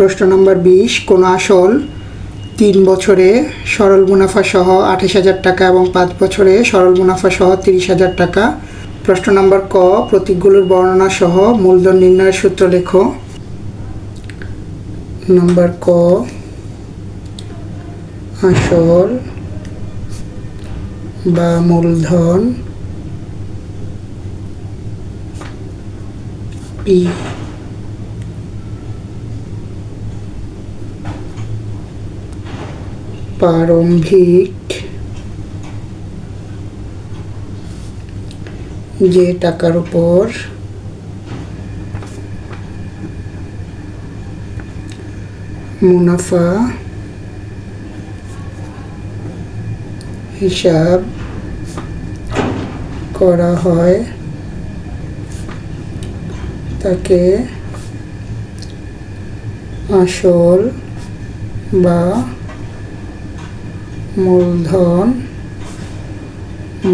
প্রশ্ন নম্বর বিশ, কোনো আসল তিন বছরে সরল মুনাফা সহ আঠাশ হাজার টাকা এবং পাঁচ বছরে সরল মুনাফা সহ তিরিশ হাজার টাকা? প্রশ্ন নম্বর ক, প্রতীকগুলোর বর্ণনা সহ মূলধন নির্ণয়ের সূত্র লেখো। নম্বর ক, আসল বা মূলধন প্রারম্ভিক যে টাকার উপর মুনাফা হিসাব করা হয় তাকে আসল বা মূলধন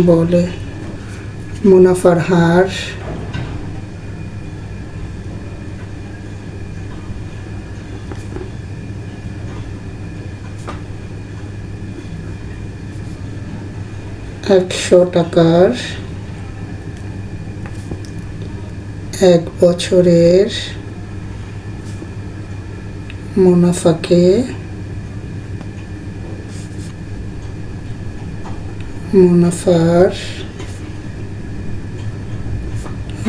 বলে মুনাফার হার একশো টাকার এক বছরের মুনাফাকে মুনাফার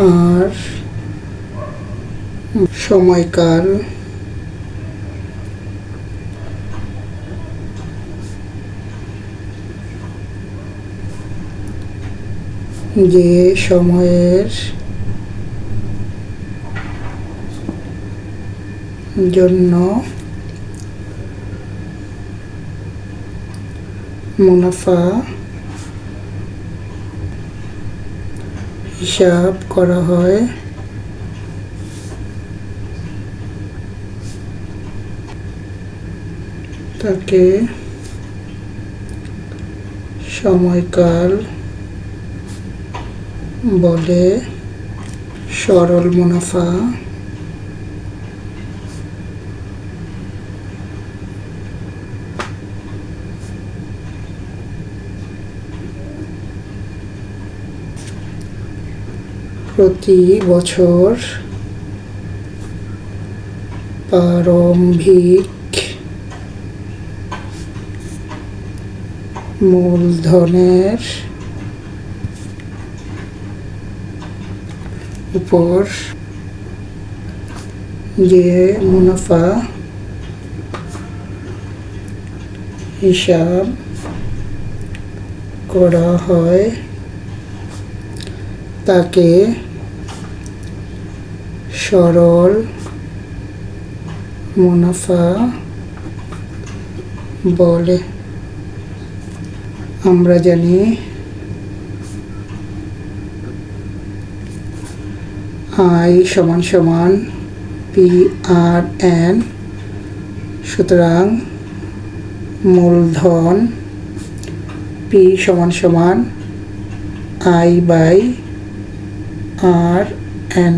আর সময়কাল যে সময়ের জন্য মুনাফা হিসাব করা হয়। তাকে সময়কাল বলে সরল মুনাফা। প্রতি বছর প্রারম্ভিক মূলধনের উপর যে মুনাফা হিসাব করা হয় তাকে সরল, মুনাফা বলে। আমরা জানি আই সমান সমান পি আর এন সুতরাং মূলধন পি সমান সমান আই বাই আর এন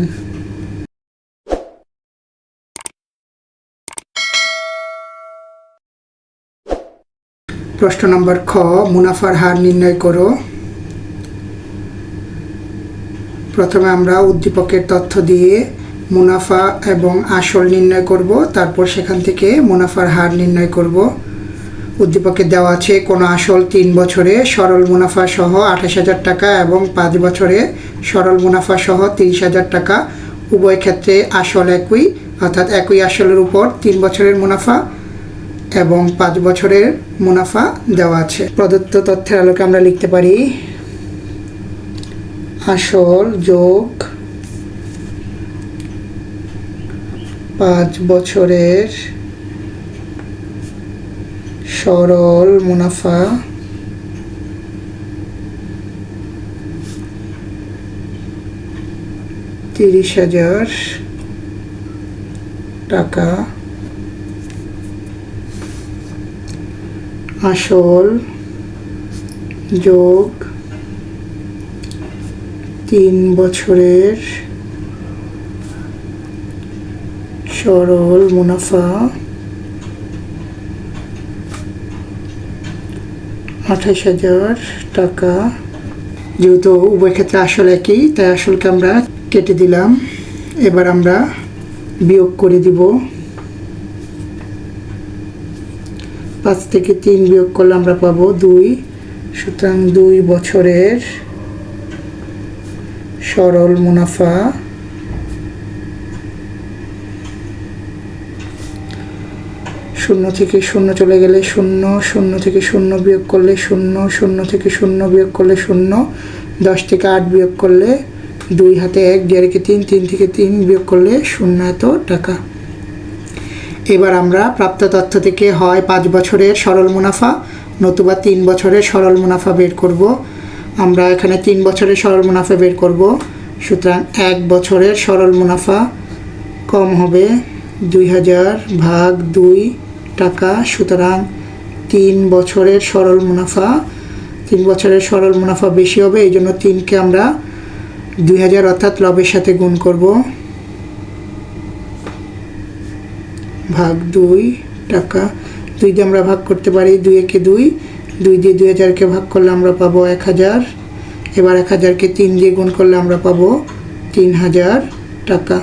প্রশ্ন নম্বর খ, মুনাফার হার নির্ণয় করো। প্রথমে আমরা উদ্দীপকের তথ্য দিয়ে মুনাফা এবং আসল নির্ণয় করব, তারপর সেখান থেকে মুনাফার হার নির্ণয় করব। উদ্দীপকে দেওয়া আছে, কোনো আসল তিন বছরে সরল মুনাফা সহ আঠাশ হাজার টাকা এবং পাঁচ বছরে সরল মুনাফা সহ তিরিশ হাজার টাকা। উভয় ক্ষেত্রে আসল একই, অর্থাৎ একই আসলের উপর তিন বছরের মুনাফা এবং পাঁচ বছরের মুনাফা দেওয়া আছে। প্রদত্ত তথ্যের আলোকে আমরা লিখতে পারি, আসল যোগ পাঁচ বছরের সরল মুনাফা তিরিশ হাজার টাকা আসল, যোগ, তিন বছরের সরল মুনাফা, আঠাশ হাজার টাকা। যেহেতু উভয় ক্ষেত্রে আসল একই, তাই আসলকে আমরা কেটে দিলাম। এবার আমরা বিয়োগ করে দিব। পাঁচ থেকে তিন বিয়োগ করলে আমরা পাবো দুই। সুতরাং দুই বছরের সরল মুনাফা। শূন্য থেকে শূন্য চলে গেলে শূন্য শূন্য থেকে শূন্য বিয়োগ করলে শূন্য শূন্য থেকে শূন্য বিয়োগ করলে শূন্য, দশ থেকে আট বিয়োগ করলে দুই হাতে এক দেড়কে তিন তিন থেকে তিন বিয়োগ করলে শূন্য এত টাকা। এবার আমরা প্রাপ্ত তথ্য থেকে হয় পাঁচ বছরের সরল মুনাফা, নতুবা তিন বছরের সরল মুনাফা বের করব। আমরা এখানে তিন বছরের সরল মুনাফা বের করব। সুতরাং এক বছরের সরল মুনাফা কম হবে দুই হাজার ভাগ দুই টাকা। সুতরাং তিন বছরের সরল মুনাফা, তিন বছরের সরল মুনাফা বেশি হবে এই জন্য তিনকে আমরা দুই হাজার অর্থাৎ লবের সাথে গুণ করব। ভাগ দুই টাকা। দুই দিয়ে আমরা ভাগ করতে পারি দুই একে দুই। দুই দিয়ে দুই হাজারকে ভাগ করলে আমরা পাবো এক হাজার। এবার এক হাজারকে তিন দিয়ে গুণ করলে আমরা পাবো তিন হাজার টাকা।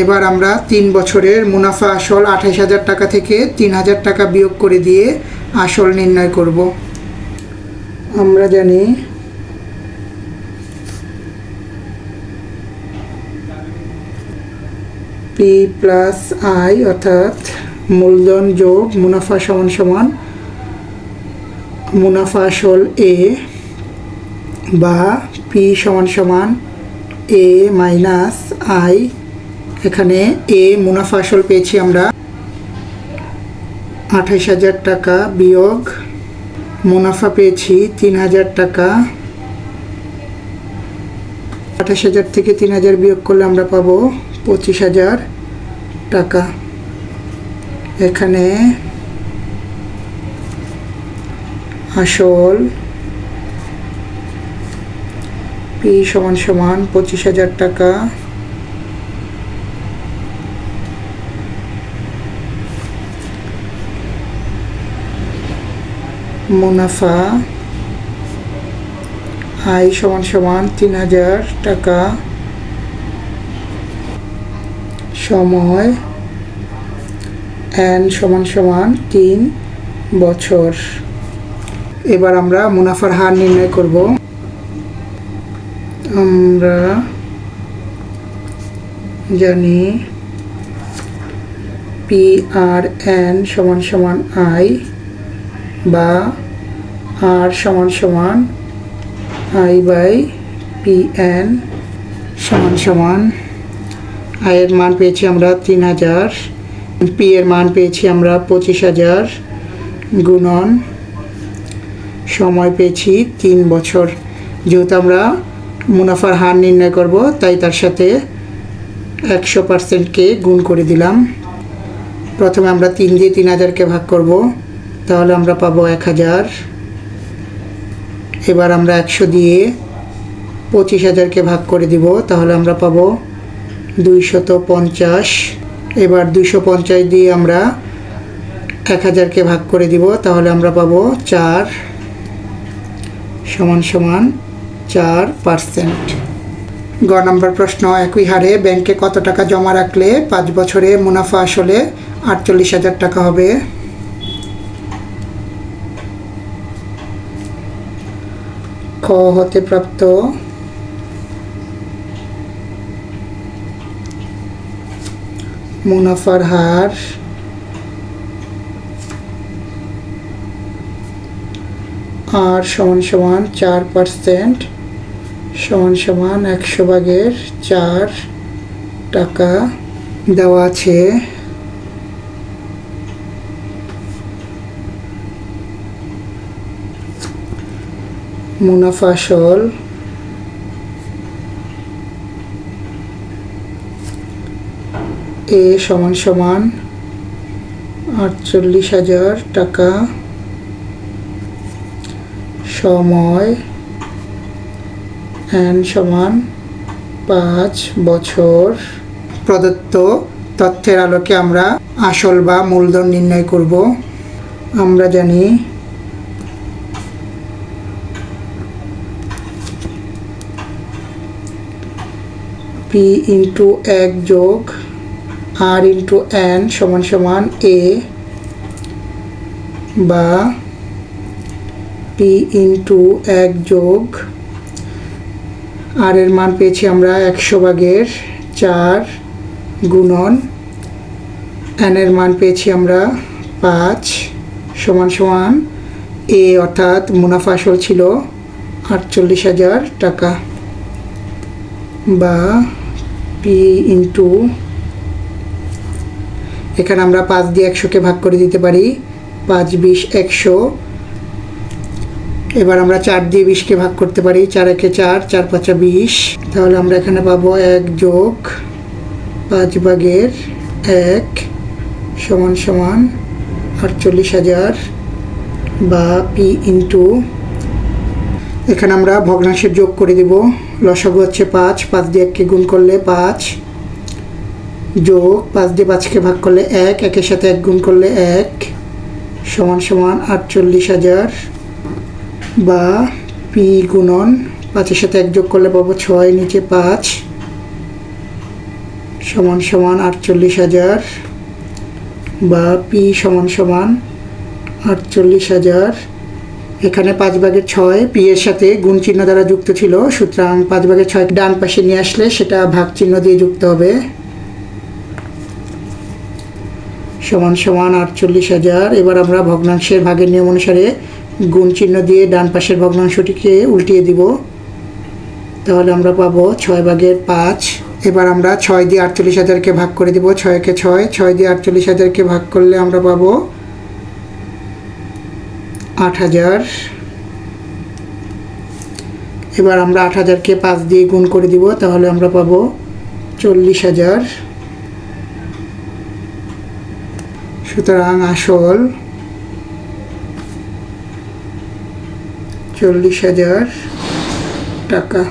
এবার আমরা তিন বছরের মুনাফা আসল আঠাশ হাজার টাকা থেকে তিন হাজার টাকা বিয়োগ করে দিয়ে আসল নির্ণয় করব। আমরা জানি পি প্লাস আই অর্থাৎ মূলধন যোগ মুনাফা সমান সমান মুনাফা আসল এ বা পি সমান সমান এ মাইনাস আই এখানে এ মুনাফা আসল পেয়েছি আমরা আঠাশ হাজার টাকা বিয়োগ মুনাফা পেয়েছি তিন হাজার টাকা। আঠাশ হাজার থেকে তিন হাজার বিয়োগ করলে আমরা পাবো পঁচিশ হাজার টাকা। এখানে আসল পি সমান সমান পঁচিশ হাজার টাকা। মুনাফা আই সমান সমান তিন হাজার টাকা। সময় এন সমান সমান তিন বছর। এবার আমরা মুনাফার হার নির্ণয় করব। আমরা জানি পি আর এন সমান সমান আই বা আর সমান সমান আই বাই পি এন সমান সমান আয়ের মান পেয়েছি আমরা তিন হাজার, পি এর মান পেয়েছি আমরা পঁচিশ হাজার গুণন, সময় পেয়েছি তিন বছর। যেহেতু আমরা মুনাফার হার নির্ণয় করব, তাই তার সাথে একশো পার্সেন্টকে গুণ করে দিলাম। প্রথমে আমরা তিন দিয়ে তিন হাজারকে ভাগ করব, তাহলে আমরা পাবো এক হাজার। এবার আমরা একশো দিয়ে পঁচিশ হাজারকে ভাগ করে দিব, তাহলে আমরা পাবো দুইশত পঞ্চাশ। এবার দুইশো পঞ্চাশ দিয়ে আমরা এক হাজারকে ভাগ করে দিব, তাহলে আমরা পাবো চার সমান সমান চার পার্সেন্ট। গ নম্বর প্রশ্ন, একই হারে ব্যাংকে কত টাকা জমা রাখলে পাঁচ বছরে মুনাফা আসলে আটচল্লিশ হাজার টাকা হবে? খ, হতে প্রাপ্ত মুনাফার হার আর সমান সমান চার পার্সেন্ট, সমান সমান একশো ভাগের চার টাকা দেওয়া আছে। মুনাফা আসল এ সমান সমান আটচল্লিশ হাজার টাকা সময় এন সমান পাঁচ বছর। প্রদত্ত তথ্যের আলোকে আমরা আসল বা মূলধন নির্ণয় করব। আমরা জানি পি ইন্টু এক যোগ আর ইন্টু এন সমান সমান এ বা পি ইন্টু এক যোগ আর এর মান পেয়েছি আমরা একশো ভাগের চার গুণন এন এর মান পেয়েছি আমরা পাঁচ সমান সমান এ অর্থাৎ মুনাফা আসল ছিল আটচল্লিশ হাজার টাকা বা পি ইন্টু এখানে আমরা পাঁচ দিয়ে একশোকে ভাগ করে দিতে পারি। পাঁচ, বিশ, একশো। এবার আমরা চার দিয়ে বিশকে ভাগ করতে পারি। চার একে চার চার পাঁচা বিশ। তাহলে আমরা এখানে পাবো এক যোগ পাঁচ ভাগের এক সমান সমান আটচল্লিশ হাজার বা পি ইন্টু এখানে আমরা ভগ্নাংশের যোগ করে দেব। লসাগু হচ্ছে পাঁচ পাঁচ দিয়ে এককে গুণ করলে পাঁচ। যোগ পাঁচ দিয়ে পাঁচকে ভাগ করলে এক, একের সাথে এক গুণ করলে এক, সমান সমান আটচল্লিশ হাজার বা পি গুণন, পাঁচের সাথে এক যোগ করলে পাবো ছয়, নিচে পাঁচ, সমান সমান আটচল্লিশ হাজার বা পি সমান সমান আটচল্লিশ হাজার। এখানে পাঁচ ভাগের ছয়, পি এর সাথে গুণ চিহ্ন দ্বারা যুক্ত ছিল, সুতরাং পাঁচ ভাগের ছয় ডান পাশে নিয়ে আসলে সেটা ভাগ চিহ্ন দিয়ে যুক্ত হবে। সমান সমান আটচল্লিশ হাজার। এবার আমরা ভগ্নাংশের ভাগের নিয়ম অনুসারে গুণ চিহ্ন দিয়ে ডান পাশের ভগ্নাংশটিকে উল্টিয়ে দিব। তাহলে আমরা পাবো ছয় ভাগের পাঁচ। এবার আমরা ছয় দিয়ে আটচল্লিশ হাজারকে ভাগ করে দিব। ছয়কে ছয় ছয় দিয়ে আটচল্লিশ হাজারকে ভাগ করলে আমরা পাবো আট হাজার। এবার আমরা আট হাজারকে পাঁচ দিয়ে গুণ করে দিব। তাহলে আমরা পাবো চল্লিশ হাজার। সুতরাং আসল চল্লিশ হাজার টাকা।